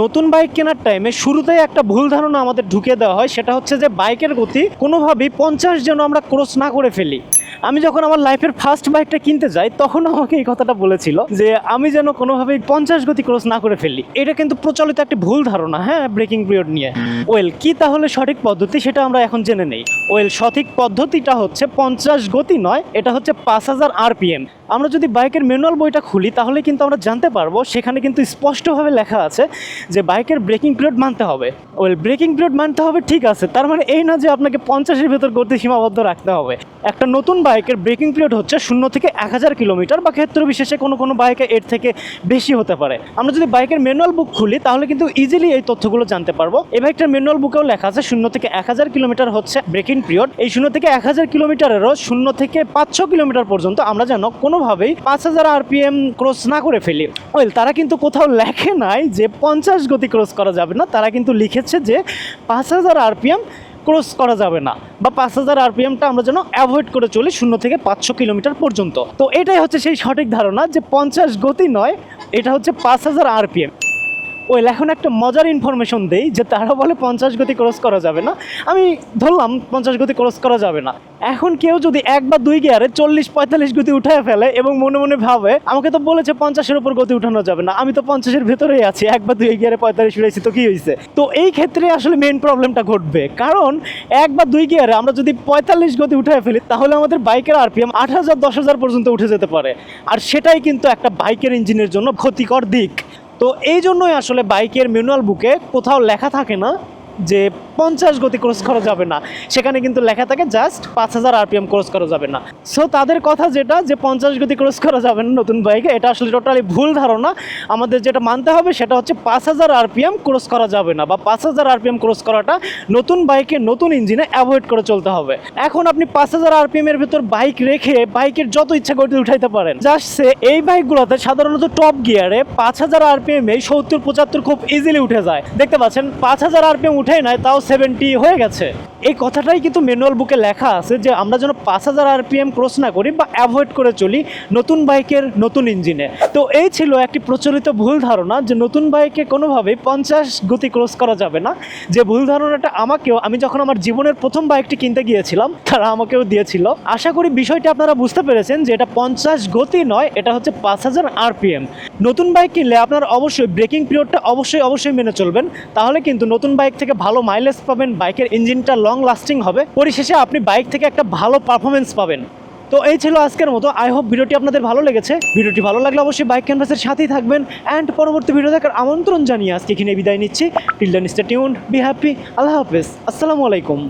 নতুন বাইক কেনার টাইমে শুরুতেই একটা ভুল ধারণা আমাদের ঢুকে দেওয়া হয় সেটা হচ্ছে যে বাইকের গতি কোনোভাবেই পঞ্চাশ যেন আমরা ক্রস না করে ফেলি। আমি যখন আমার লাইফের ফার্স্ট বাইকটা কিনতে যাই তখন আমাকে এই কথাটা বলেছিল যে আমি যেন কোনোভাবেই পঞ্চাশ গতি ক্রস না করে ফেলি। এটা কিন্তু প্রচলিত একটি ভুল ধারণা হ্যাঁ ব্রেকিং পিরিয়ড নিয়ে। ওয়েল কি তাহলে সঠিক পদ্ধতি সেটা আমরা এখন জেনে নেই। ওয়েল সঠিক পদ্ধতিটা হচ্ছে পঞ্চাশ গতি নয় এটা হচ্ছে পাঁচ হাজার আরপিএম আমরা যদি বাইকের ম্যানুয়াল বইটা খুলি, তাহলে কিন্তু আমরা জানতে পারব, সেখানে কিন্তু স্পষ্টভাবে লেখা আছে যে বাইকের ব্রেকিং পিরিয়ড মানতে হবে। ওয়েল, ব্রেকিং পিরিয়ড মানতে হবে, ঠিক আছে। তার মানে এই না যে আপনাকে পঞ্চাশের ভেতর গতি সীমাবদ্ধ রাখতে হবে। একটা নতুন বাইকের ব্রেকিং পিরিয়ড হচ্ছে শূন্য থেকে এক হাজার কিলোমিটার বা ক্ষেত্র বিশেষে কোনো কোনো বাইকে এর থেকে বেশি হতে পারে। আমরা যদি বাইকের ম্যানুয়াল বুক খুলি, তাহলে কিন্তু ইজিলি এই তথ্যগুলো জানতে পারব। এই বাইকটার ম্যানুয়াল বুকেও লেখা আছে, শূন্য থেকে এক হাজার কিলোমিটার হচ্ছে ব্রেকিং পিরিয়ড। এই শূন্য থেকে এক হাজার কিলোমিটারেরও শূন্য থেকে পাঁচশো কিলোমিটার পর্যন্ত আমরা যেন কোনোভাবেই পাঁচ হাজার আরপিএম ক্রস না করে ফেলি। ওয়েল তারা কিন্তু কোথাও লেখে নাই যে পঞ্চাশ গতি ক্রস করা যাবে না। তারা কিন্তু লিখেছে যে পাঁচ হাজার আরপিএম ক্রস করা যাবে না বা পাঁচ হাজার আরপিএমটা আমরা যেন অ্যাভয়েড করে চলি শূন্য থেকে পাঁচশো কিলোমিটার পর্যন্ত। তো এটাই হচ্ছে সেই সঠিক ধারণা যে পঞ্চাশ গতি নয়, এটা হচ্ছে পাঁচ হাজার আরপিএম। ওই এখন একটা মজার ইনফরমেশন দেই যে তারা বলে পঞ্চাশ গতি ক্রস করা যাবে না। আমি ধরলাম, পঞ্চাশ গতি ক্রস করা যাবে না। এখন কেউ যদি এক বা দুই গিয়ারে চল্লিশ, পঁয়তাল্লিশ গতি উঠায় ফেলে এবং মনে মনে ভাবে, আমাকে তো বলেছে পঞ্চাশের উপর গতি উঠানো যাবে না। আমি তো পঞ্চাশের ভেতরেই আছি, এক বা দুই গিয়ারে পঁয়তাল্লিশ উঠেছি তো কী হয়েছে তো এই ক্ষেত্রে আসলে মেন প্রবলেমটা ঘটবে। কারণ এক বা দুই গিয়ারে আমরা যদি পঁয়তাল্লিশ গতি উঠায় ফেলি, তাহলে আমাদের বাইকের আরপিএম আট হাজার, দশ হাজার পর্যন্ত উঠে যেতে পারে। আর সেটাই কিন্তু একটা বাইকের ইঞ্জিনের জন্য ক্ষতিকর দিক। তো এই জন্যই আসলে বাইকের ম্যানুয়াল বুকে কোথাও লেখা থাকে না। যে পঞ্চাশ গতি ক্রস করা যাবে না। সেখানে কিন্তু লেখা থাকে জাস্ট পাঁচ হাজার আরপিএম ক্রস করা যাবে না। সো তাদের কথা যেটা যে পঞ্চাশ গতি ক্রস করা যাবে না নতুন বাইকে এটা আসলে টোটালি ভুল ধারণা। আমাদের যেটা মানতে হবে সেটা হচ্ছে পাঁচ হাজার আরপিএম ক্রস করা যাবে না বা পাঁচ হাজার আরপিএম ক্রস করাটা নতুন বাইকে নতুন ইঞ্জিনে অ্যাভয়েড করে চলতে হবে। এখন আপনি পাঁচ হাজার আরপিএম এর ভেতর বাইক রেখে বাইকের যত ইচ্ছা গতি উঠাইতে পারেন। জাস্ট সে এই বাইকগুলোতে সাধারণত টপ গিয়ারে পাঁচ হাজার আরপিএম এই সত্তর, পঁচাত্তর খুব ইজিলি উঠে যায়। দেখতে পাচ্ছেন, পাঁচ হাজার আরপিএম উঠেই নাই, তাও সেভেন্টি হয়ে গেছে। এই কথাটাই কিন্তু ম্যানুয়াল বুকে লেখা আছে যে আমরা যেন পাঁচ হাজার আরপিএম ক্রস না করি বা অ্যাভয়েড করে চলি নতুন বাইকের নতুন ইঞ্জিনে তো এই ছিল একটি প্রচলিত ভুল ধারণা যে নতুন বাইকে কোনোভাবেই পঞ্চাশ গতি ক্রস করা যাবে না। যে ভুল ধারণাটা আমাকেও, আমি যখন আমার জীবনের প্রথম বাইকটি কিনতে গিয়েছিলাম, তারা আমাকেও দিয়েছিল। আশা করি বিষয়টি আপনারা বুঝতে পেরেছেন যে এটা পঞ্চাশ গতি নয়, এটা হচ্ছে পাঁচ হাজার আরপিএম নতুন বাইক কিনলে আপনার অবশ্যই ব্রেকিং পিরিয়ডটা অবশ্যই অবশ্যই মেনে চলবেন। তাহলে কিন্তু নতুন বাইক থেকে ভালো মাইলেজ পাবেন বাইকের ইঞ্জিনটা লং লাস্টিং হবে। পরিশেষে আপনি বাইক থেকে একটা ভালো পারফরমেন্স পাবেন। তো এই ছিল আজকের মতো। আই হোপ ভিডিওটি আপনাদের ভালো লেগেছে। ভিডিওটি ভালো লাগলে অবশ্যই বাইক ক্যানভাসের সাথেই থাকবেন অ্যান্ড পরবর্তী ভিডিও দেখার আমন্ত্রণ জানিয়ে আজকে এখানে বিদায় নিচ্ছি। Till stay tuned stay tuned be happy আল্লাহ হাফেজ, আসসালামু আলাইকুম।